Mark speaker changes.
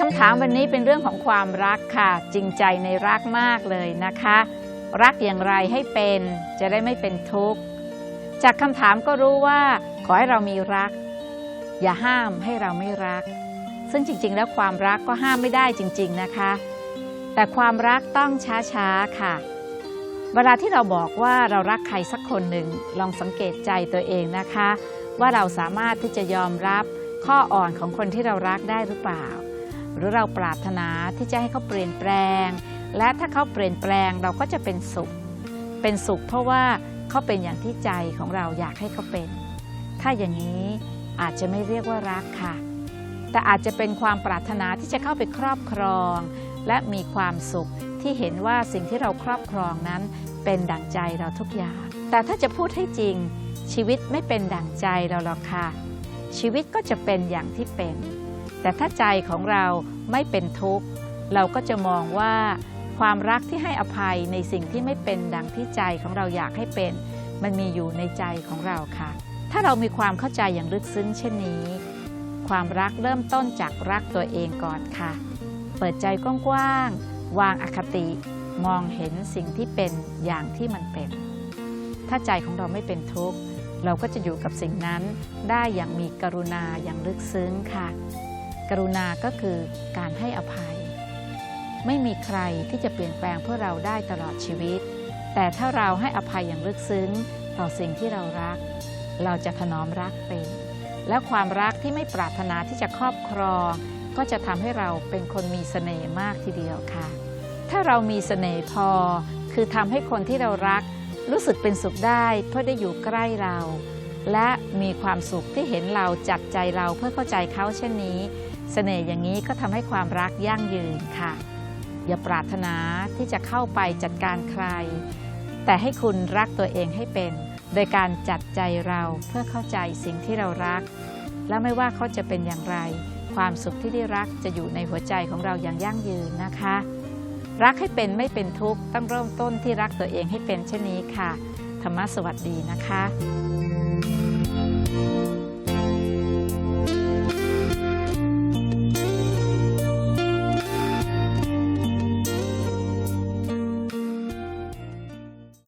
Speaker 1: คำถามวันนี้เป็นเรื่องของความรักค่ะ จริงใจในรักมากเลยนะคะ รักอย่างไรให้เป็นจะได้ไม่เป็นทุกข์ จากคำถามก็รู้ว่า ขอให้เรามีรัก อย่าห้ามให้เราไม่รัก ซึ่งจริง ๆ แล้วความรักก็ห้ามไม่ได้จริง ๆนะคะ แต่ความรักต้องช้าๆค่ะ เวลาที่เราบอกว่าเรารักใครสักคนหนึ่งลองสังเกตใจตัวเองนะคะ ว่าเราสามารถที่จะยอมรับข้ออ่อนของคนที่เรารักได้หรือเปล่า หรือเราปรารถนาที่จะให้เขาเปลี่ยนแปลง และถ้าเขาเปลี่ยนแปลงเราก็จะเป็นสุข เป็นสุขเพราะว่าเขาเป็นอย่างที่ใจของเราอยากให้เขาเป็น ถ้าอย่างนี้อาจจะไม่เรียกว่ารักค่ะ แต่อาจจะเป็นความปรารถนาที่จะเข้าไปครอบครอง และมีความสุขที่เห็นว่าสิ่งที่เราครอบครองนั้นเป็นดั่งใจเราทุกอย่าง แต่ถ้าจะพูดให้จริง ชีวิตไม่เป็นดั่งใจเราหรอกค่ะ ชีวิตก็จะเป็นอย่างที่เป็น แต่ถ้าใจของเราไม่เป็นทุกข์ เราก็จะมองว่า ความรักที่ให้อภัยในสิ่งที่ไม่เป็นดังที่ใจของเราอยากให้เป็น มันมีอยู่ในใจของเราค่ะ ถ้าเรามีความเข้าใจอย่างลึกซึ้งเช่นนี้ ความรักเริ่มต้นจากรักตัวเองก่อนค่ะ เปิดใจกว้างๆวางอคติ มองเห็นสิ่งที่เป็นอย่างที่มันเป็น ถ้าใจของเราไม่เป็นทุกข์เราก็จะอยู่กับสิ่งนั้นได้อย่างมีกรุณาอย่างลึกซึ้งค่ะ กรุณาก็คือการให้อภัย ไม่มีใครที่จะเปลี่ยนแปลงเพื่อเราได้ตลอดชีวิต แต่ถ้าเราให้อภัยอย่างลึกซึ้งต่อสิ่งที่เรารัก เราจะถนอมรักเป็น และความรักที่ไม่ปรารถนาที่จะครอบครองก็จะทำให้เราเป็นคนมีเสน่ห์มากทีเดียวค่ะ ถ้าเรามีเสน่ห์พอ คือทำให้คนที่เรารัก รู้สึกเป็นสุขได้เพื่อได้อยู่ใกล้เรา และมีความสุขที่เห็นเราจับใจเราเพื่อเข้าใจเขาเช่นนี้ เสน่ห์อย่างนี้ก็ทำให้ความรักยั่งยืนค่ะ อย่าปรารถนาที่จะเข้าไปจัดการใคร แต่ให้คุณรักตัวเองให้เป็น โดยการจัดใจเราเพื่อเข้าใจสิ่งที่เรารัก และไม่ว่าเขาจะเป็นอย่างไร ความสุขที่ได้รักจะอยู่ในหัวใจของเราอย่างยั่งยืนนะคะ รักให้เป็นไม่เป็นทุกข์ต้องเริ่มต้นที่รักตัวเองให้เป็นเช่นนี้ค่ะ ธรรมะสวัสดีนะคะ